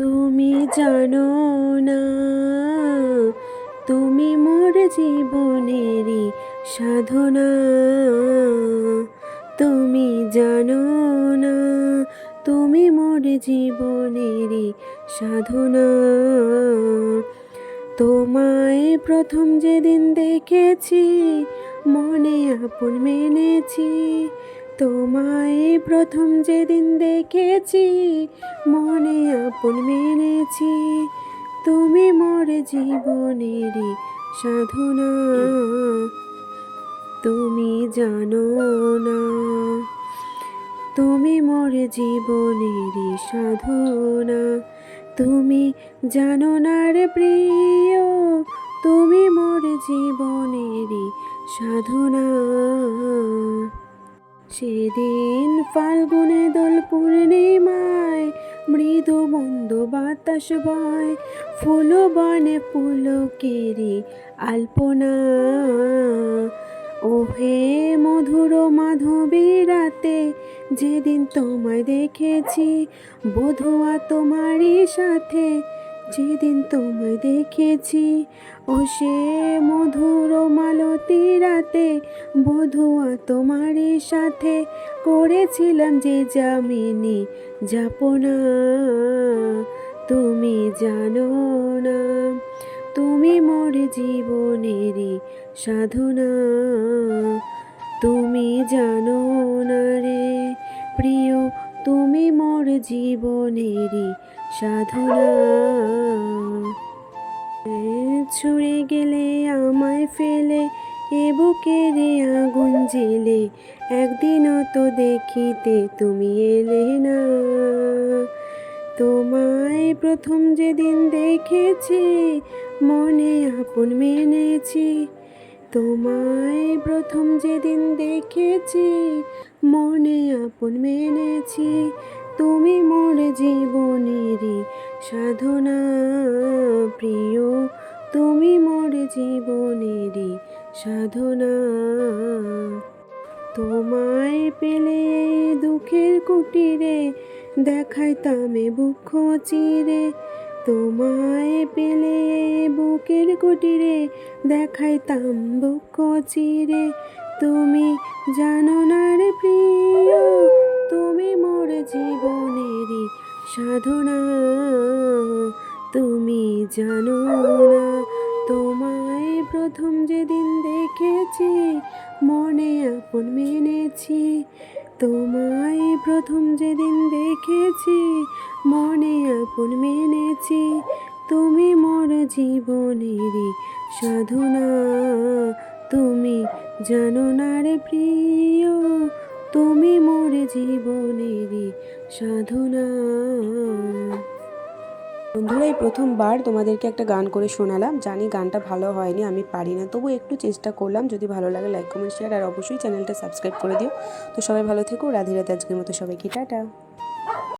তুমি জানো না, তুমি মোর জীবনেরই সাধনা। তুমি জানো না, তুমি মোর জীবনেরই সাধনা। তোমায় প্রথম যেদিন দেখেছি, মনে আপন মেনেছি তোমায় প্রথম যেদিন দেখেছি, মনে আপন মেনেছি। তুমি মোর জীবনেরই সাধনা। তুমি জানো না। তুমি মোর জীবনেরই সাধনা। তুমি জানো না রে প্রিয়। তুমি মোর জীবনেরই সাধনা। সেদিন ফাল্গুনে দোল পূর্ণিমায়, মৃদু মন্দ বাতাস বয়, ফুল বনে পুলকেরি আলপনা। ওহে মধুর মাধবী রাতে, যেদিন তোমায় দেখেছি, বধুয়া তোমারই সাথে যেদিন তোমায় দেখেছি, ও সে মধুর মালতী রাতে বধুয়া তোমার সাথে করেছিলাম যে জামিনী যাপনা। তুমি জানো না, তুমি মোর জীবনেরই সাধনা। তুমি জানো মোর জীবনেরই সাধনা। ছুঁড়ে গেলে আমায় ফেলে, এ বুকের আগুন জেলে একদিনও তো দেখিতে তুমি এলে না। তোমায় প্রথম যেদিন দেখেছি, মনে আপন মেনেছি। তোমায় প্রথম যেদিন দেখেছি, মনে আপন মেনেছি। তুমি মোর জীবনেরই সাধনা প্রিয়। তুমি মোর জীবনেরই সাধনা। তোমায় পেলে দুঃখের কুটিরে দেখাইতামে বুক চিরে। তোমায় পেলে বুকের কুটিরে দেখাইতাম বুক চিরে। তুমি জানো না রে প্রিয় তুমি মোর জীবনেরই সাধনা। তুমি জানো না, তোমায় প্রথম যেদিন দেখেছি, মনে আপন মেনেছি। তোমায় প্রথম যেদিন দেখেছি, মনে আপন মেনেছি। তুমি মোর জীবনেরই সাধনা। তুমি জানো না রে প্রিয়। তুমি মোর জীবনেরই সাধনা। বন্ধুরা, এই প্রথমবার তোমাদেরকে একটা গান করে শোনালাম। জানি গানটা ভালো হয়নি, আমি পারি না। তবু একটু চেষ্টা করলাম। যদি ভালো লাগে লাইক কমেন্ট শেয়ার আর অবশ্যই চ্যানেলটা সাবস্ক্রাইব করে দিও। তো সবাই ভালো থেকো। রাধে, আজকের মতো সবাইকে, টাটা।